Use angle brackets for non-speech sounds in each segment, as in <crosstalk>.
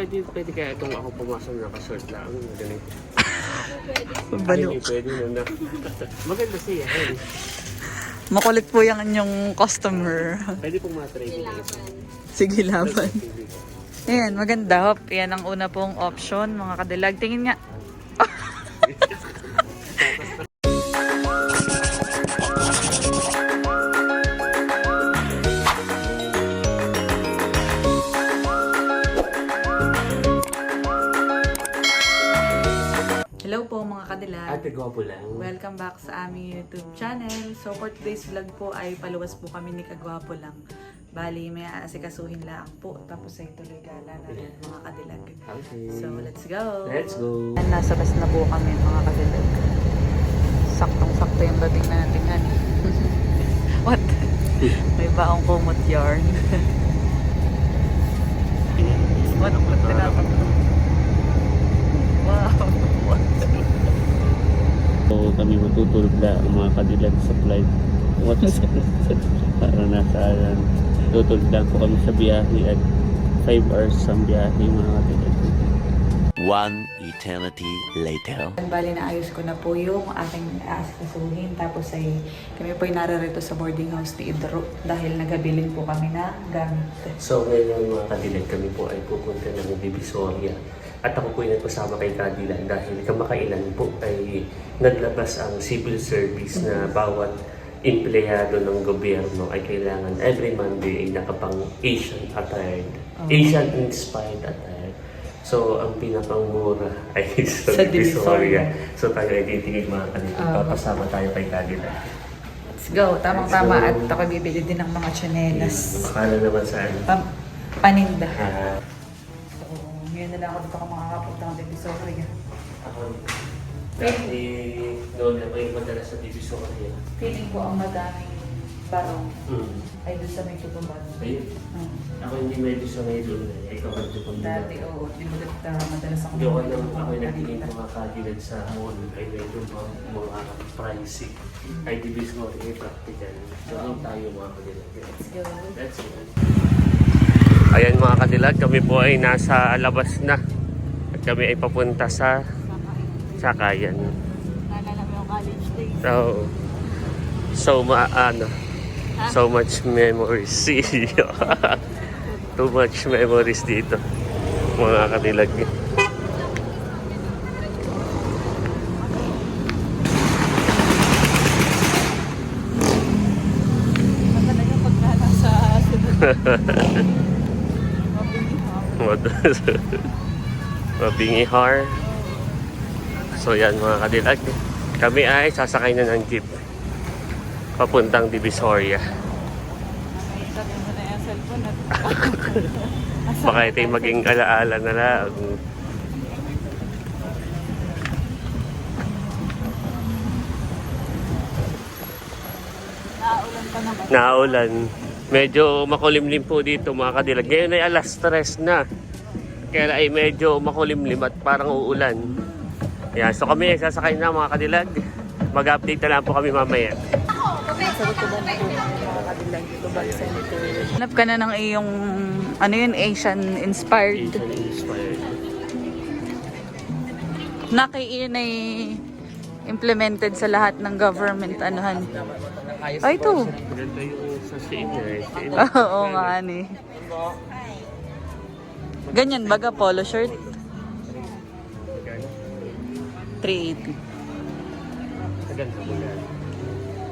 pwede, pwede kaya itong ako pumasok na ka-short lang. Ganito. <laughs> Balo. Ay, pwede na na. Maganda siya. Ayun. Makulit po yung inyong customer. Pwede pong matry. Sige, laban. Ayan, maganda. Hop, yan ang una pong option, mga kadilag. Tingin nga. <laughs> gwapo lang. Welcome back sa aming YouTube channel. So for today's vlog po ay paluwas po kami ni Kagwapo lang. Bali, may aasikasuhin lang po. Tapos ay tuloy gala na rin mga kadilag. Okay. So let's go! Let's go. Nasa bus na po kami mga kadilag. Saktong-sakto yung dating natin han. <laughs> What? may baong kumot yarn. <laughs> What? <laughs> What? Tinatakbo. Wow! What? So kami matutulog na ang mga kadilag sa flight. <laughs> Para nasa ayan. Tutulog lang po kami sa biyahe at 5 hours ang biyahe mga kadilag. One eternity later. Bali, naayos ko na po yung aking aasikasuhin. Tapos ay kami po ay naririto sa boarding house ni Idro dahil nagabilin po kami na gamit. So ngayon mga kadilag kami po ay pupunta ng Divisoria. At ako po ay nagpasama kay Kadilag dahil kamakailan po ay naglabas ang civil service na bawat empleyado ng gobyerno ay kailangan every Monday ay nakapang Asian attired, Oh. Asian inspired attire. So ang pinakangmura ay <laughs> sa, Sa Divisoria. Divisoria. So tayo ay titigil mga kadilag. Oh. Papasama tayo kay Kadilag. Let's go. Tamang-tama at Let's go. ako bibili din ng mga tsinelas. Akala naman saan. Pam paninda. Ah, So, lang ako dito ka makakapunta ng Divisoria. Ako, dati noon na may madalas sa Divisoria. Feeling ko ang madaming barong Hmm. ay doon sa may tutuban. Ayun. Hmm. Ako hindi medyo sa ngayon doon eh. Ikaw ang dito Dati, oo. Di mo dito madalas ako Hindi ako bumili nang ng ako mga nagtingin paninda. mga kagilad sa mall ay medyo mga, mga pricey. Ay Divisoria ay practical. Doon tayo mga kadilag. Let's go. That's it. Ayan mga kadilag, kami po ay nasa labas na. At kami ay papunta sa Sakayan. Naalala mo college days. So, so ma ano, so much memories. <laughs> Too much memories dito. Mga kadilag. Talaga pagka nasa sunod. <laughs> Mabingihar. So yan mga kadilag. Kami ay sasakay na ng jeep. Papuntang Divisoria. <laughs> Baka ito'y maging alaala na lang. naulan pa naman. Naulan. Medyo makulimlim po dito mga kadilag. Ngayon ay alas stress na. Kaya ay medyo makulimlim at parang uulan. Yan. So kami ay sasakay na mga kadilag. Mag-update na lang po kami mamaya. Hanap ka na ng iyong, ano yun, Asian inspired. Asian inspired. Nakiin ay implemented sa lahat ng government anuhan. Ay, ito. Ganda yung sa senior. <laughs> Oo nga, ani. Ganyan, baga polo shirt. 380. Ganda mo yan.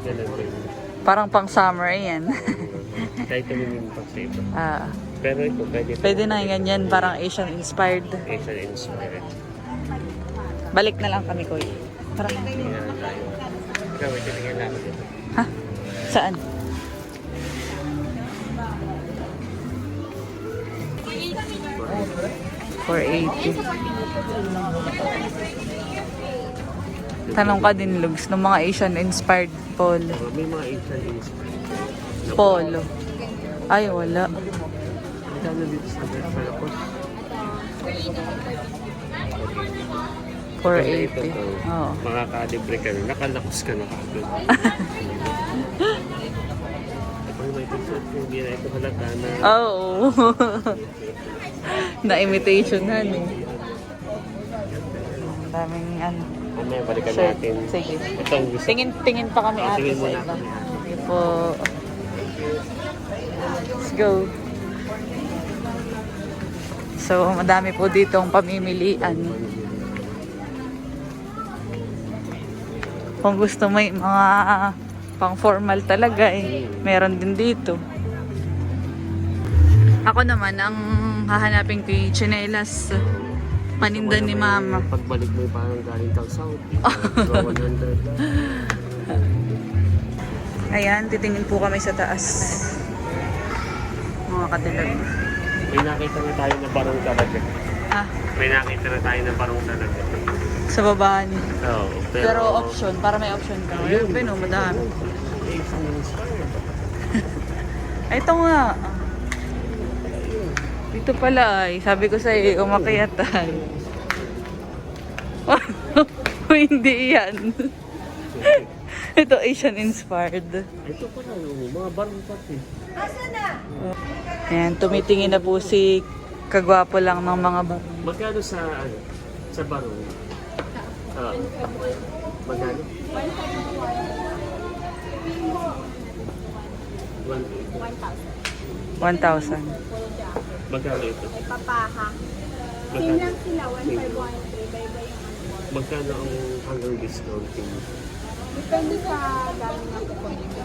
Ganda mo rin. Parang pang summer yan. <laughs> Kahit kami yung pag-save. ah, Pero ito, pwede. pwede na yung ganyan, parang Asian inspired. Asian inspired. Balik na lang kami, Koy. Parang, Tingnan. Ikaw, titingin lang ako dito. ha? Saan? For 80. Tanong ka din, Lugs, ng mga Asian inspired polo. Oh, May mga Asian inspired. Polo. Ay, wala. Kano dito sa Veracruz? 480. Oo. Mga kalibre ka na. Nakalakos ka na kagad. <laughs> May t-shirt. Hindi na ito halata na. Oo. <laughs> na imitation na eh. Ang daming ano. Mamaya balikan Sure. natin. Sige. Itong gusto. Tingin, tingin pa kami Oh, ate tingin sa muna iba. kami, po. Let's go. So, madami po ditong pamimilian. Kung gusto mo yung mga pang formal talaga eh, meron din dito. Ako naman, ang hahanapin ko yung chinelas. Paninda ni mama. Pagbalik mo parang galing kang South. <laughs> 100 lang. Ayan, titingin po kami sa taas. Mga kadilag. May nakita na tayo na parang talaga. Ah, May nakita na tayo na parang talaga. sa babaan. Oo. Pero, option, para may option ka. Ayun, pino, madami. Ay, <laughs> ito nga. Dito pala ay, sabi ko sa'yo, umakyat ay. <laughs> Hindi yan. <laughs> ito Asian inspired. Ito pala, yung mga barong pati. Ayan, tumitingin na po si kagwapo lang ng mga ba. Magkano sa, ano, sa barong? Ah, magkano? 1,000. 1,000. Magkano ito? Papaha. Same Magkano? lang sila, 1,513. Bye-bye yung ano. Magkano ang hanggang discounting? Depende sa galing na pupunta.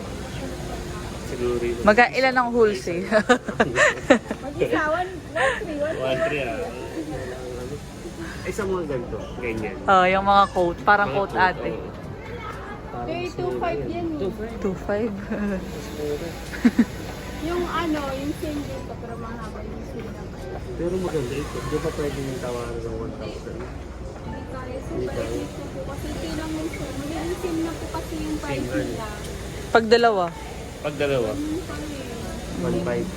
Siguro yun. Maga ilan ang wholesale? <laughs> Mag-isa, 1,3, 1,300 ah. <laughs> Ay, sa mga ganito, ganyan. oh, yung mga coat, parang Mga coat coat, ate. oo. Parang Eh, small 2,500 yan eh. 2,500. <laughs> Yung ano, yung same dito, pero mahaba yung same naman. Pero maganda ito. Di ba pwede yung tawaran ng 1,000? Hindi kaya sa paligid ko po kasi ito lang yung same. Magiging same na po kasi yung price Same lang. nila. Pag dalawa, Pag dalawa, Yung kami, 1,500.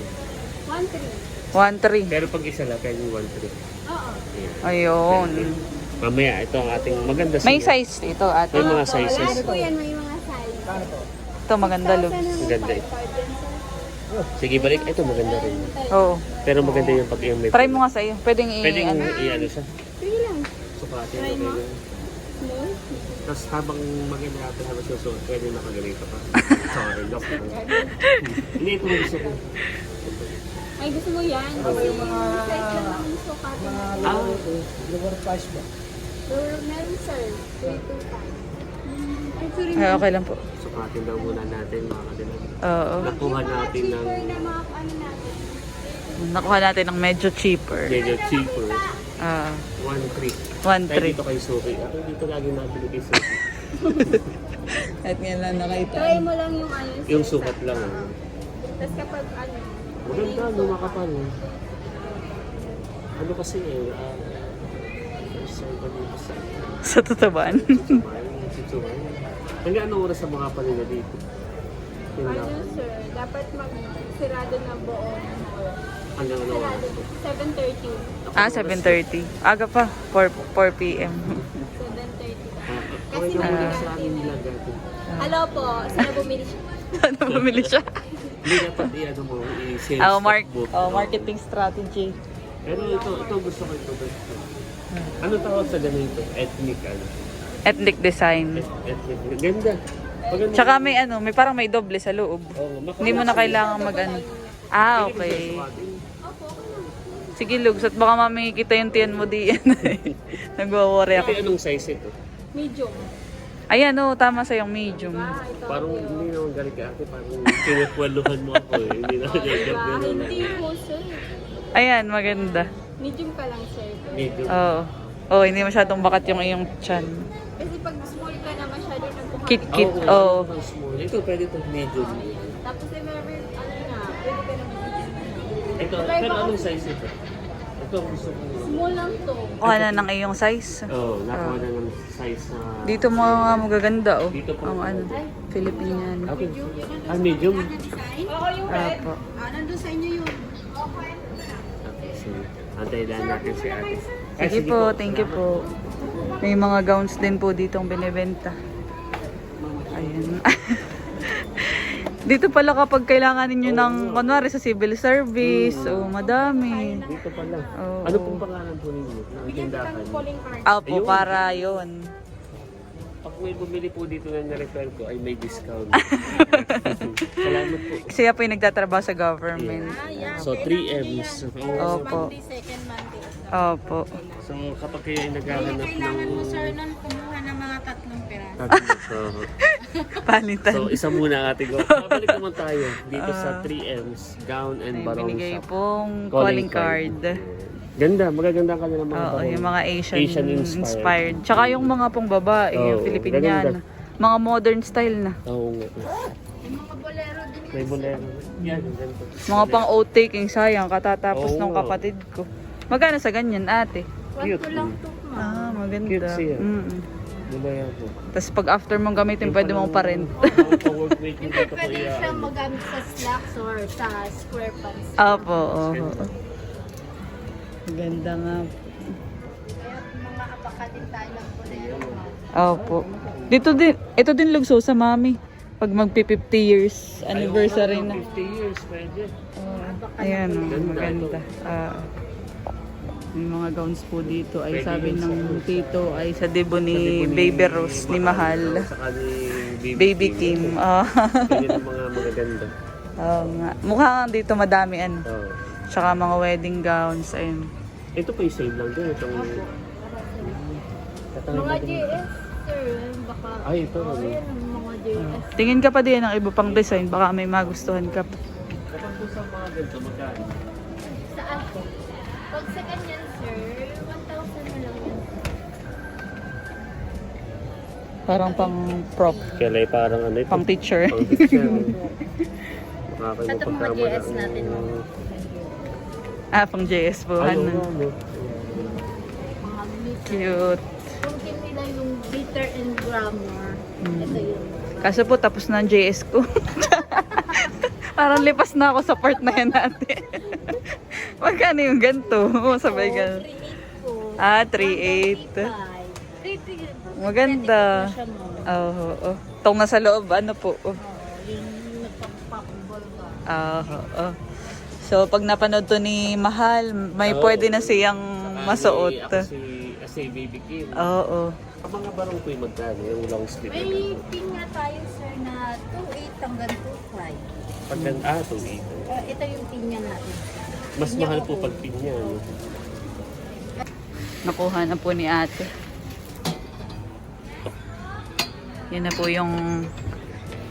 1,300. 1,300. Pero pag isa lang, kaya yung 1,300. Oo. Ayun. Mamaya, ito ang ating maganda May siya. size ito ate. May mga Opo, sizes. Lahat po yan, may mga size. Ito maganda lo. Ang ganda eh. 5,500 yan, sir. Sige, balik. Ito maganda rin. Oo. Pero maganda yung pag yung may... Try mo nga sa'yo. Pwedeng i- Pwede ano. i-ano siya. Sige lang. Sukatin Try mo. Tapos habang maganda natin habang susuot, pwede nakaganito pa. <laughs> Sorry, lock. <laughs> Hindi, ito ang gusto ko. Ay, gusto mo yan? Kasi yung mga... Size lang ang sukat. Ah, Lower meron, sir. 325. Ay, okay lang po. sukatin daw muna natin mga kadilag. Oo. Nakuha natin ng ano natin. Nakuha natin ng medyo cheaper. medyo cheaper. Ah, 1-3. 1,300. Tayo dito kay Suki. Ako dito lagi nabili kay Suki. <laughs> At nga lang nakita. Try mo lang yung ano. Yung sukat lang. sa- ah. Tapos kapag ano, Maganda, no, makapal. Ano kasi eh, ah, time ko dito sa Sa Sitsumay. Hanggang anong oras sa mga panila dito? Ano sir, dapat mag-sirado na buong Hanggang anong oras? Sirado. 7.30. ah, 7.30. Aga pa. 4, 4 p.m. 7.30 Ah, Kasi Okay ka muna may- sa aming vlog natin. Hello po, sino bumili siya? <laughs> Ano bumili siya? Hindi dapat i-ano mo, i-sales Oh, mark, book. oh, marketing strategy. Pero ito, ito gusto ko ito. gusto. Ano tawag sa ganito? Ethnic ano? Ethnic design. Ethnic. Ganda. Paganda. Tsaka may ano, may parang may doble sa loob. Oh, maka- Hindi mo na kailangan mag ano. Ah, mo okay. Sige, Lugs. At baka mamaya kita yung tiyan mo di <laughs> yan. Nagwa-worry ako. Ate, anong size ito? Medium. Ayan, oh, tama sa yung medium. Ah, ito. Parang hindi naman galing ka ate, parang pinakwaluhan mo ako eh. Hindi na kaya Diba? gano'n. Hindi po sir. Ayan, maganda. Medium ka lang sir. Medium. Oo. Oh, hindi masyadong bakat yung iyong chan. Masyado nagbuhat. Kit kit. Oo, Oh. small. Ito pwede ito medium. Tapos eh, meron, ano na, pwede ka na Ito, pero anong size ito? Ito ang gusto ko. Small lang to. Kuha na ng iyong size. Oo, oh, nakuha na ng size na... Dito mo nga magaganda, oh. Dito po. Ang ano, Filipinian. Okay. Ah, medium? Oo, yung Apo. Ah, nandun sa inyo yun. Okay, so, antayin lang natin si ate. Sige po, thank you po. May mga gowns din po ditong binibenta. Ayan. <laughs> Dito pala kapag kailangan ninyo ng, kunwari sa civil service, o madami. Dito pala. Oo. Ano pong pangalan po ninyo? Ng tindahan? Calling card. Opo, Ayun. para yun. Pag may bumili po dito na na-refer ko, ay may discount. <laughs> Salamat po. Kasi yan po yung nagtatrabaho sa government. Ah, yeah. So, 3M's. Oo. Opo. Monday, second Monday. Opo. So, kapag kayo ay naghahanap ng... Kailangan mo, sir, nun kumuha ng mga tatlong piraso. Tatlo. <laughs> Palitan. So, isa muna ang ating go. <laughs> Babalik naman tayo dito sa 3M's, gown and Ay, barong binigay shop. pong calling card. Ganda, magaganda ka ng mga Oo, yung mga Asian, Asian inspired. inspired. Tsaka yung mga pong babae, yung Oo, Filipiniana. Mga modern style na. Oo nga. Yung mga bolero din May bolero. Yan, ganito. Mga pang oat-taking, sayang, katatapos Oo ng nga. kapatid ko. Magkano sa ganyan, ate? Cute. to lang to, ma'am. Ah, maganda. Cute siya. Mm. Bolero. Tapos pag after mong gamitin, pwede mong pa-rent. Pa-workmate mo Hindi, pwede iya. siya magamit sa slacks or sa square pants. Opo, oo. Ganda nga. Mga apaka din tayo ng bolero, ma'am. Opo. Dito din, ito din lugso sa mami. Pag magpi 50 years anniversary na. 50 years, pwede. Ayan, oh, Ganda maganda. Ah, may mga gowns po dito ay sabi yun sa- ng tito ay sa debo ni po Baby Rose ni Mahal. Saka ni Baby, Kim. Ah, Yan mga magaganda. <laughs> Oo nga. Mukha nga dito madami ano. Oo. Tsaka mga wedding gowns. Ayun. Ito pa yung save lang din. Itong... Tatangin Mga natin. JS, sir. Baka... Ay, ito. Oh, ano. yan, ang mga JS. Tingin ka pa din ng iba pang design. Baka may magustuhan ka pa. Kapag po sa mga ganito, magkano? Saan po? Pag sa ganyan, sir, 1,000 na lang yan. Parang pang prop. Kaya parang ano ito? Pang teacher. Pang teacher. <laughs> Makakaiba Ito mga JS ng- natin, ma'am. Ah, pang JS po. Ano? Cute. Kung kin nila yung glitter and glamour, ito yun. Kaso po, tapos na ang JS ko. <laughs> Parang lipas na ako sa part na yan natin. <laughs> Magkano yung ganito? <laughs> Sabay Oh, ganun. 3.8 po. Ah, 3.8. 3.8. Maganda. Oo, oh, oh. Tong nasa loob, ano po? Oh. Oh, yung nagpapakbol ka. Ah, oo. So, pag napanood to ni Mahal, may Oo. pwede na siyang Saka masuot. ni- Ako si, si Baby Kim. Oo. Ang mga barong yung magkano? Yung long sleeve. May pin nga tayo, sir, na 2.8 hanggang 2.5. Pag gan ah, to ito. Uh, ito yung pin niya natin. Mas Pinya mahal po pag pinya. No? Nakuha na po ni ate. Yan na po yung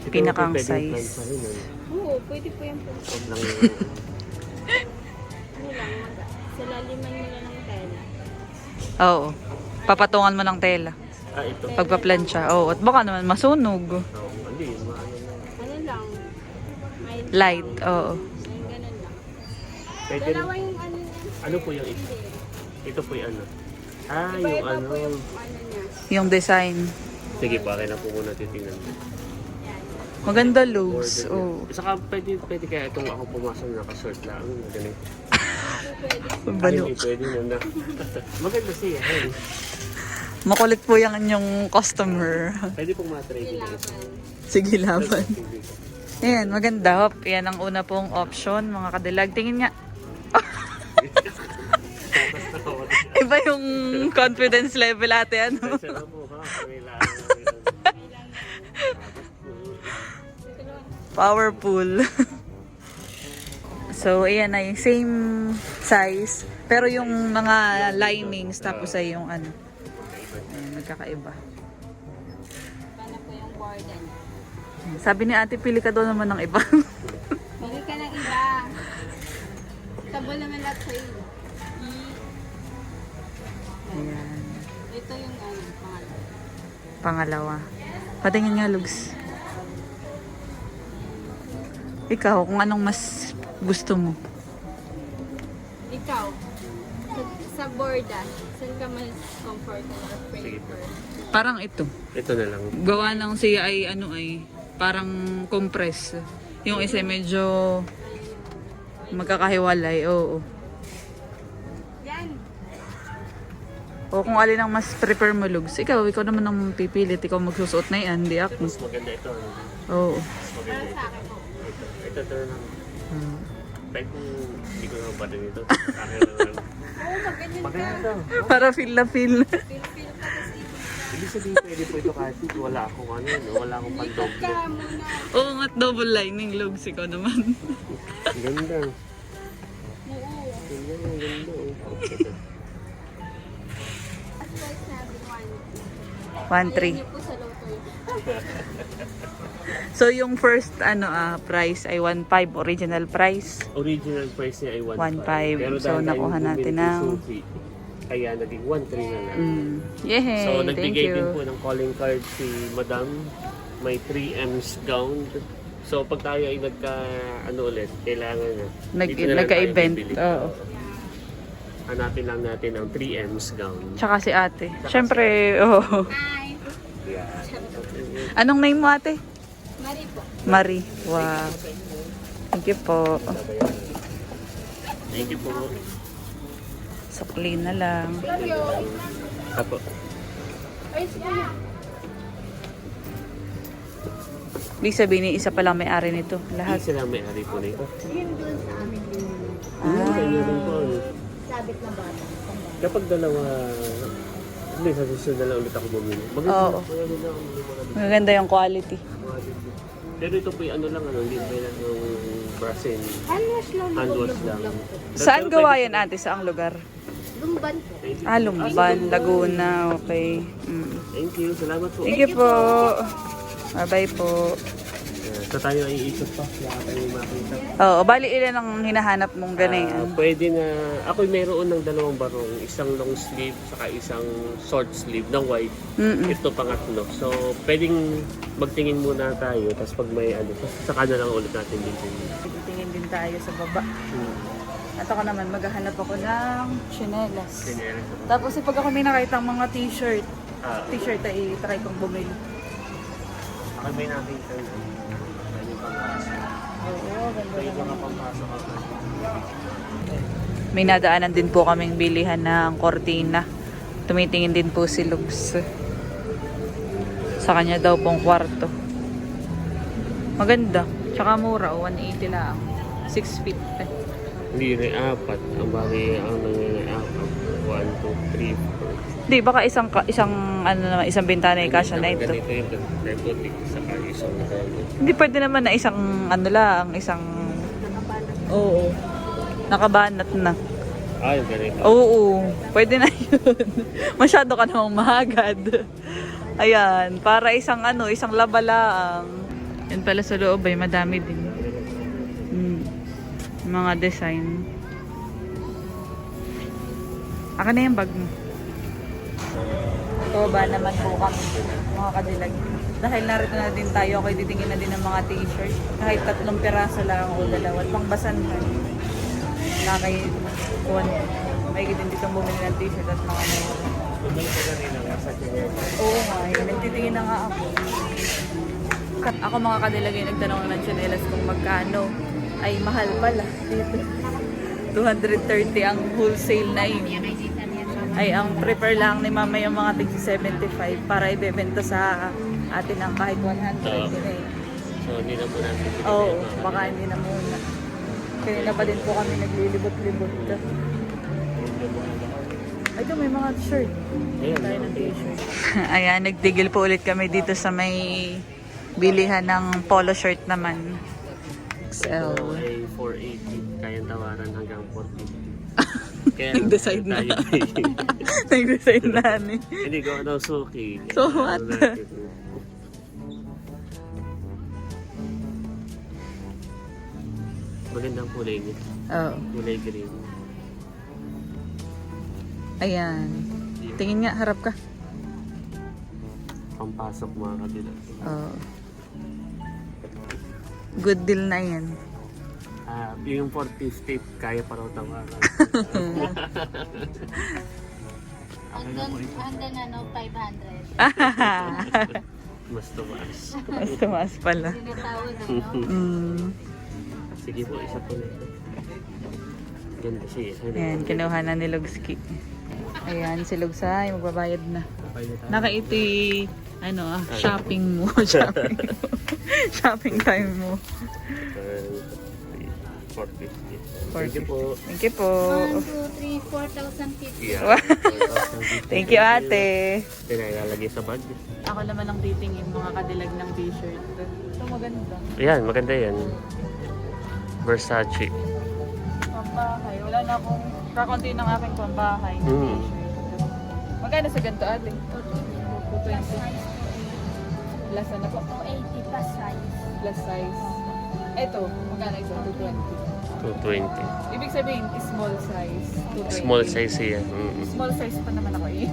Pinakang size. Oo, pwede po yan po. Sa laliman nila ng tela. Oo. Papatungan mo ng tela. Ah, ito. Pagpa-plancha. Oo. At baka naman masunog. Oh, hindi. Ano lang, Light. Oo. Ganun lang. Pwede. Dalawa yung ano niya. Ano po yung ito? Ito po yung ano? Ah, yung Iba-iba ano. po yung ano niya. Yung design. Sige po, akin na po muna titingnan mo. Maganda looks. Order Oo. niya. Saka pwede, pwede kaya itong ako pumasok na naka-short lang. <laughs> Ganito. Balo. Ay, pwede na na. Maganda siya. Hey. Makulit po yung inyong customer. Pwede pong matry dito. Sige, laban. Ayan, maganda. Hop. Yan ang una pong option, mga kadilag. Tingin nga. <laughs> Iba yung confidence level ate, ano? Sarap so, ayan na yung same size. Pero yung mga linings, tapos ay yung ano. Ayan, magkakaiba. Paano po yung border? Sabi ni ate, pili ka daw naman ng iba. <laughs> Bili ka ng iba. Tabol naman lahat sa iyo. ayan. Ito yung ano, pangalan. Pangalawa. Patingin nga, Lugs. Ikaw, kung anong mas gusto mo. Borda, saan ka mas comfortable or prefer? Parang ito. Ito na lang. Gawa ng siya ay ano ay parang compress. Yung isa medyo magkakahiwalay. Oo. Yan. O kung alin ang mas prefer mo, Lugs. Ikaw, ikaw naman ang pipilit. Ikaw magsusuot na yan, hindi ako. Mas maganda ito. ano? Oo. Mas maganda Para ito. sa akin po. Ito, ito, ito lang. Hmm. Kahit kung hindi ko naman pa rin ito. Akin naman. Oo, maganyan ka. Para feel na feel. Feel-feel ka kasi. Ibig sabihin pwede po ito kahit wala akong ano, no? wala akong Ikot pandoble. ka muna. Oo nga, double lining logs ikaw naman. Ang ganda. Oo. Ang ganda, ang ganda. oh. At price namin, 1. 1-3. Ayan niyo po sa low 30. <laughs> So yung first ano ah price ay 1.5 original price. Original price niya ay 1.5. 1.5. Pero So, dahil nakuha natin bumili ng- Suki, Kaya naging 1.3 na lang. Mm. Yehey, So, thank nagbigay din po you. ng calling card si Madam. May 3M's gown. So, pag tayo ay nagka, ano ulit, kailangan na. Nag, dito na lang nagka-event. bibili. Oo. Hanapin lang natin ang 3M's gown. Tsaka si ate. Siyempre, oh. Hi. Yeah. Anong name mo ate? Mari po. Marie. Wow. Thank you po. Thank you po. Sukli na lang. Apo. Ay, sige. Ibig sabihin, isa pa lang may-ari nito. Lahat. Isa lang may-ari po nito. Yun dun sa amin yung Ah. Kanya rin po. sabit na bata. Kapag dalawa, hindi, sa susunod na lang ulit ako bumili. Maganda. Oo. Maganda ang mga Maganda yung quality. quality. Pero ito po yung ano lang, ano, libre lang yung brasin. Handwash lang. Hand wash lang. Saan gawa yan ate? Saang lugar? Lumban po. Ah, Lumban, Laguna. Okay. Mm. Thank you. Salamat po. Thank you po. Bye-bye po. So tayo ay iikot pa. Wala tayo makita. Oo, bali ilan ang hinahanap mong Ah, ganyan? pwede na, ako mayroon ng dalawang barong. Isang long sleeve, saka isang short sleeve na white. Mm-mm. Ito pangatlo. So, pwedeng magtingin muna tayo. Tapos pag may ano, saka na lang ulit natin dito. Tingin din tayo sa baba. Hmm. At ako naman, maghahanap ako ng chinelas. Ganyan. Tapos eh, pag ako may nakita mga t-shirt, Ah, t-shirt ay try kong bumili. ako may nakita. May nadaanan din po kaming bilihan ng kortina. Tumitingin din po si Lugs. Sa kanya daw pong kwarto. Maganda. Tsaka mura, oh, 180 lang. 6 feet. Hindi rin apat. Ang bagay ang nangyayari apat. One, two, three, four. Di, baka isang, ka- isang, ano naman, isang bintana yung kasya na ito. Ganito yung depotic sa isang ganito. Hindi pwede naman na isang, ano lang, isang... Oo. Nakabanat na. Ah, yung ganito. Oo, pwede na yun. <laughs> Masyado ka namang mahagad. Ayan, para isang ano, isang labalaang. Yan pala sa loob ay madami din. Mm. Mga design. Aka na yung bag mo. Baba naman po kami, mga kadilag. Dahil narito na din tayo, ako'y titingin na din ng mga t-shirt. Kahit tatlong piraso lang o dalawa, pang basanhan. Nakay, kuwan, may din dito bumili ng t-shirt at mga mura. Bumalik ka kanina nga sa. Oo nga, eh, nagtitingin na nga ako. Ako mga kadilagay nagtanong ng chanelas kung magkano. Ay, mahal pala. <laughs> Dito. 230 ang wholesale na yun. Ay, ang prefer lang ni mama yung mga tig 75 para ibebenta sa atin ang kahit 100 Oo. yun eh. So, hindi na po natin Oo, mga- baka hindi na muna. Kaya na pa din po kami naglilibot-libot. Ito may mga t-shirt. <laughs> Ayan, nagtigil po ulit kami dito sa may bilihan ng polo shirt naman. Ito XL. ay 480. Kayang tawaran hanggang 450. Kaya Nag-decide na. tayo ay- <laughs> Nag-design na ni. Hindi ko ano suki. So what? Magandang kulay niya. Oh, Kulay green. ayan. Tingin nga, harap ka. Pampasok mga kabila. Oh. Good deal na yan. Ah, yung 450 kaya pa raw tawaran. <laughs> Hanggang, hanggang ano, 500. <laughs> Mas tumaas. Mas tumaas pala. Ano. Mm. Sige po, isa po na ito. Ganda siya. Ano? Ayan, kinuha na ni Lugski. Ayan, si Lugsay, magbabayad na. Nakaiti, ano ah, shopping mo. <laughs> shopping mo. shopping time mo. So, 450. Thank you po. Thank you po. 1, 2, 3, 4,050. Yeah. Wow. <laughs> Thank you, ate. Pinalalagay sa bag. Ako naman ang titingin mga kadilag ng t-shirt. Ito maganda. Ayan, maganda yan. Versace. Pambahay. Wala na akong kakunti ng aking pambahay na Mm. t-shirt. Magkano sa ganito ate? 220. Plus ano po? 280 plus size. Plus size. Ito, magkano ito? 220. 220. Ibig sabihin, small size. 220. Small size yan. Mm. Small size pa naman ako eh. <laughs>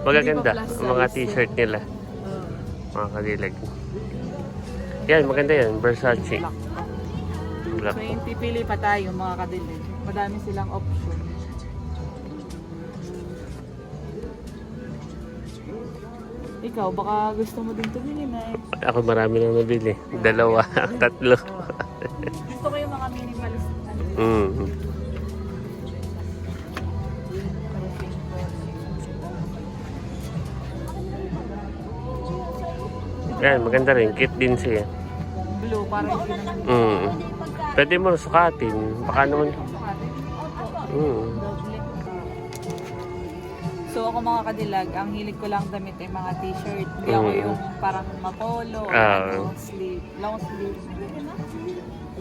Magaganda Hindi pa plus ang mga size. t-shirt nila. Mga kadilag. Yan, maganda yan. Versace. Black. Black. 20 pili pa tayo mga kadilig. Madami silang option. Ikaw, baka gusto mo din tumili na eh. Ako marami nang nabili. Dalawa, <laughs> tatlo. Gusto ko yung mga minimalist. Ano, Mm. Yan, maganda rin. Cute din siya. blue, parang yung pinag- Mm. Pwede mo sukatin. Baka naman. Mm. So ako mga kadilag, ang hilig ko lang damit ay mga t-shirt. Hindi ako Mm. yung parang mapolo, or Ah. long sleeve. Long sleeve.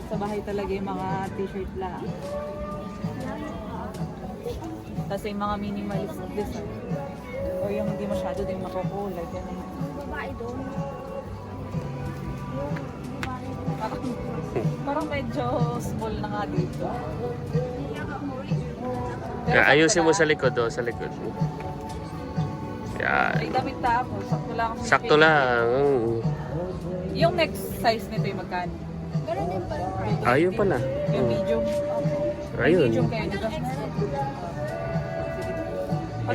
Sa bahay talaga yung mga t-shirt lang. Tapos yung mga minimalist design. O yung hindi masyado din makukulay. Ganun. Babae doon. Parang, parang medyo small na nga dito. Pero Yeah, ayusin mo sa likod, oh, sa likod. Yan. May damit tapos, sakto lang. ang Sakto lang. Mm. Yung next size nito yung magkano? Ganun din pala. Ayun pala. Yung Mm. medium. Ayun. Medium kayo,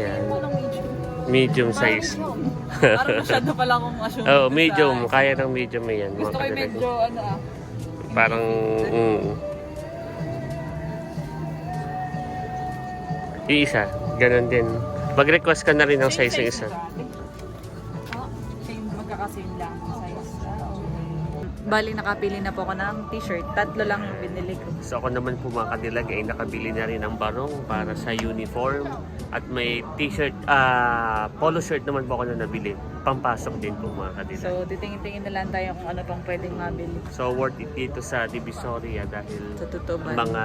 Yan. mo ng medium. Medium size. Parang, parang masyado pala akong assume. <laughs> Oh, sa medium. Kaya ng medium yan. Gusto ko yung medyo ano ah. Parang, mm. Yung isa, ganun din. Mag-request ka na rin ng Same size ng isa. Bali, nakapili na po ako ng t-shirt. Tatlo lang yung binili ko. So ako naman po mga kadilag ay nakabili na rin ng barong para sa uniform. At may t-shirt, ah polo shirt naman po ako na nabili. Pampasok din po mga kadilag. So, titingin-tingin na lang tayo kung ano pang pwedeng mabili. So worth it dito sa Divisoria dahil Sa totoo ba? mga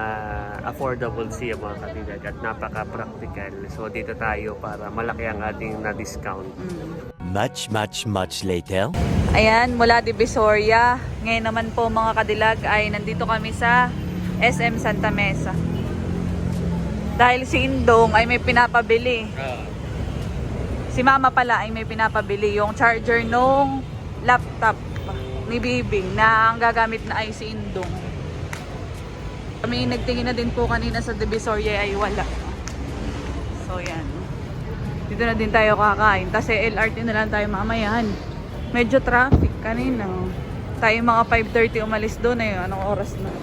affordable siya mga kadilag at napaka-practical. So dito tayo para malaki ang ating na-discount. Mm. Much, much, much later. Ayan, mula Divisoria. Ngayon naman po mga kadilag ay nandito kami sa SM Santa Mesa. Dahil si Indong ay may pinapabili. Si Mama pala ay may pinapabili yung charger nung laptop ni Bibing na ang gagamit na ay si Indong. Kami nagtingin na din po kanina sa Divisoria ay wala. So yan. Dito na din tayo kakain. Kasi LRT na lang tayo mamayan. Medyo traffic kanina. Tayo mga 5.30 umalis doon eh. Anong oras na?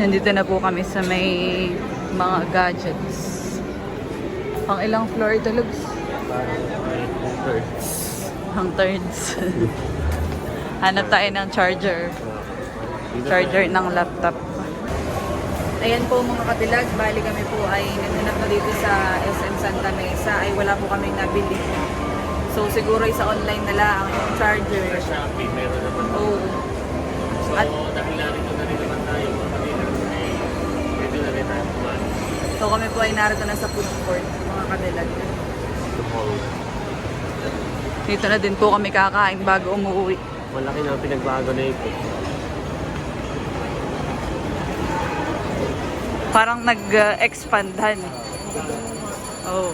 Nandito na po kami sa may mga gadgets. Pang ilang floor ito, Lugs? Pang thirds. <laughs> Hanap tayo ng charger. Charger ng laptop. Ayan po mga katilag, bali kami po ay naghanap na dito sa SM Santa Mesa ay wala po kami nabili. So siguro sa online na lang yung charger. Sa Shopee meron naman. Oo. So At- dahil narito na rin naman tayo mga kadilag ay pwede na rin tayo kumain. So kami po ay narito na sa food court mga whole. Dito na din po kami kakain bago umuwi. Malaki na ang pinagbago na ito. Parang nag-expandan. Oh.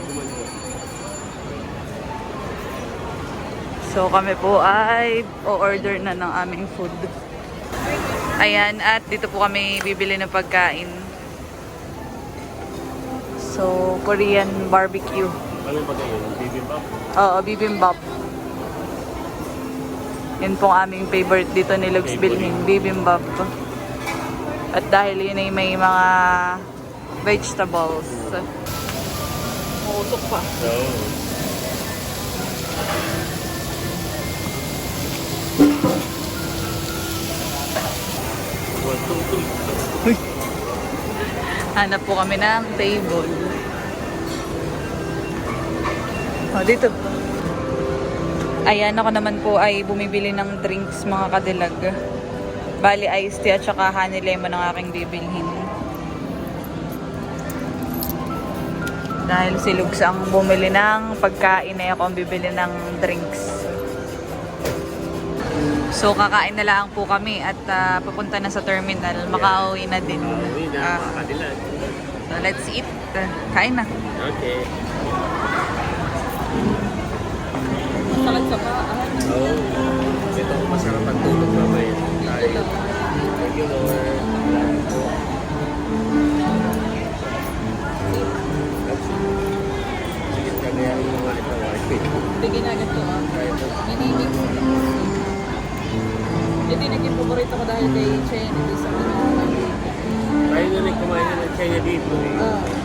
So kami po ay o-order na ng aming food. Ayan, at dito po kami bibili ng pagkain. So, Korean barbecue. Ano ba kayo? Bibimbap? Oo, bibimbap. Yun pong aming favorite dito ni Lugs Bilhin, bibimbap. At dahil yun ay may mga vegetables. Mautok pa. No. <laughs> Hanap po kami ng table. Oh, dito. Ayan, ako naman po ay bumibili ng drinks mga kadilag. Bali iced tea at saka honey lemon ang aking bibilhin. Dahil si Lugs ang bumili ng pagkain ay ako ang bibili ng drinks. So kakain na lang po kami at ah, papunta na sa terminal. Makauwi na din. Ah, Kadilag. so let's eat. Kain na. Okay. Sakit sa paa. Oo. Ito masarap ang tulog. Thank you, Lord. Sige, kami ang mga ito. Bigyan agad to ah. Mo. Ito yung naging paborito ko dahil kay Chen. Ito sa Tayo na rin kumain na ng China dito eh. Ah.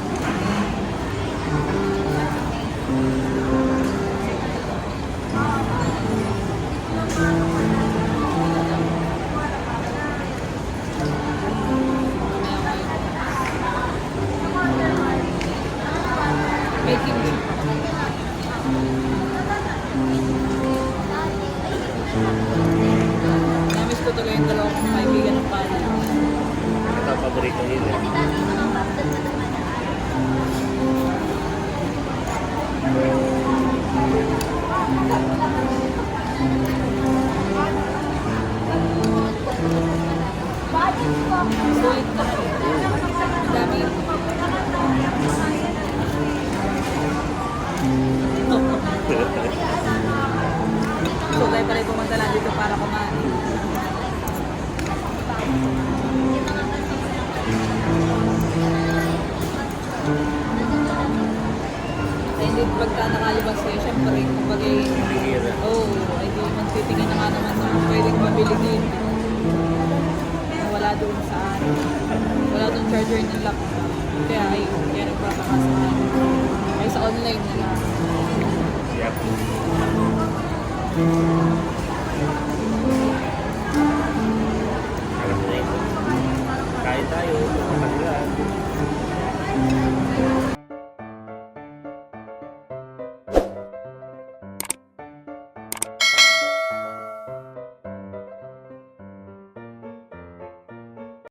So, tayo pala pumunta lang dito para kumain. Ay, hindi pagka nakalabas kayo, syempre, kumbaga, Bihira. oh, ay di magtitingin na nga naman ng pwedeng mabili din. Na wala doon sa wala doon charger ng laptop. Kaya ay, kaya nagpapakasa na. Ay sa online na lang. Yep. Alam mo na yun. Kaya tayo.